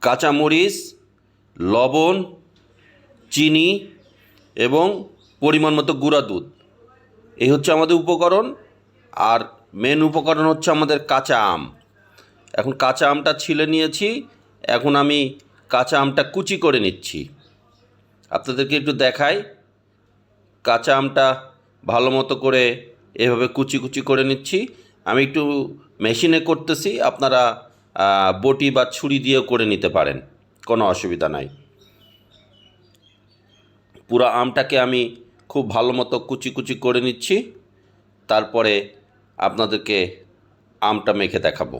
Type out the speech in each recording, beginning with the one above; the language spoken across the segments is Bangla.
কাঁচামরিচ, লবণ, চিনি এবং পরিমাণ মতো গুঁড়া দুধ। এই হচ্ছে আমাদের উপকরণ। আর মেন উপকরণ হচ্ছে আমাদের কাঁচা আম। এখন কাঁচা আমটা ছিলে নিয়েছি। এখন আমি কাঁচা আমটা কুচি করে নিচ্ছি। আপনাদেরকে একটু দেখাই। কাঁচা আমটা ভালো মতো করে এভাবে কুচি কুচি করে নিচ্ছি। আমি একটু মেশিনে করতেছি। আপনারা বটি বা ছুরি দিয়েও করে নিতে পারেন, কোনো অসুবিধা নাই। পুরো আমটাকে আমি খুব ভালো মতো কুচি কুচি করে নিচ্ছি, তারপরে আপনাদেরকে আমটা মেখে দেখাবো।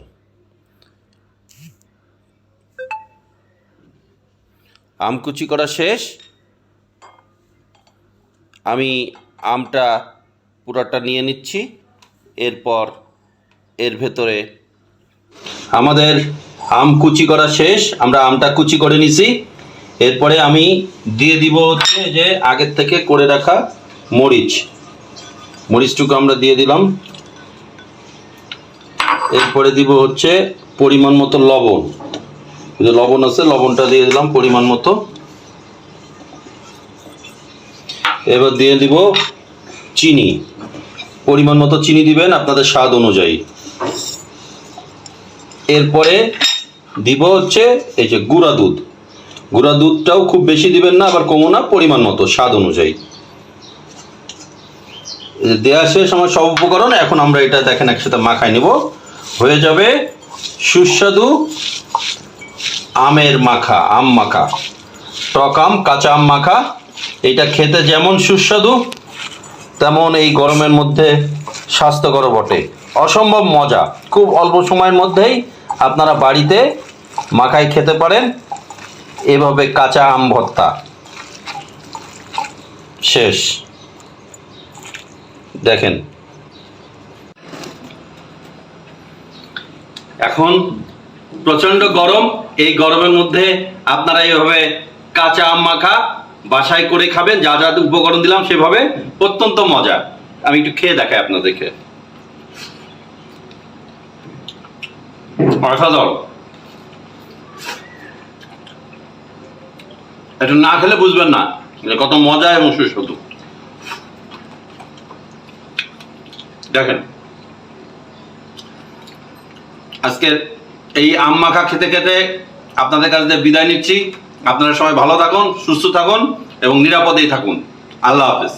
আম কুচি করা শেষ। আমি আমটা পুরাটা নিয়ে নিচ্ছি, এরপর এর ভেতরে আমাদের আম কুচি করা শেষ, আমরা আমটা কুচি করে নিছি। এরপরে আমি দিয়ে দিব হচ্ছে যে আগের থেকে করে রাখা মরিচ। মরিচটুকু আমরা দিয়ে দিলাম। এরপরে দিব হচ্ছে পরিমাণ মতো লবণ। যে লবণ আছে, লবণটা দিয়ে দিলাম পরিমাণ মতো। এবার দিয়ে দিব চিনি। পরিমাণ মতো চিনি দিবেন আপনাদের স্বাদ অনুযায়ী। এরপরে দিব হচ্ছে এই যে গুঁড়া দুধ। গুঁড়া দুধটাও খুব বেশি দিবেন না, আবার কমও না, পরিমাণ মতো, স্বাদ অনুযায়ী। দেয়া শেষ, আমার সব উপকরণ, এখন আমরা এটা দেখেন একসাথে মাখাই নেব। হয়ে যাবে সুস্বাদু আমের মাখা, আম মাখা। টক আম, কাঁচা আম মাখা, এটা খেতে যেমন সুস্বাদু, তেমন এই গরমের মধ্যে স্বাস্থ্যকর বটে। অসম্ভব মজা, খুব অল্প সময়ের মধ্যেই আপনারা বাড়িতে মাখাই খেতে পারেন। এভাবে কাঁচা আম ভর্তা। শেষ। দেখেন। এখন প্রচণ্ড গরম। এই গরমের মধ্যে আপনারা এইভাবে কাঁচা আম মাখা বাসায় করে খাবেন। যা যা উপকরণ দিলাম সেভাবে অত্যন্ত মজা। আমি একটু খেয়ে দেখাই আপনাদেরকে। না খেলে বুঝবেন না কত মজা এবং সুস্বাদু। দেখেন আজকের এই আম মাখা খেতে খেতে আপনাদের কাছে বিদায় নিচ্ছি। আপনারা সবাই ভালো থাকুন, সুস্থ থাকুন এবং নিরাপদেই থাকুন। আল্লাহ হাফেজ।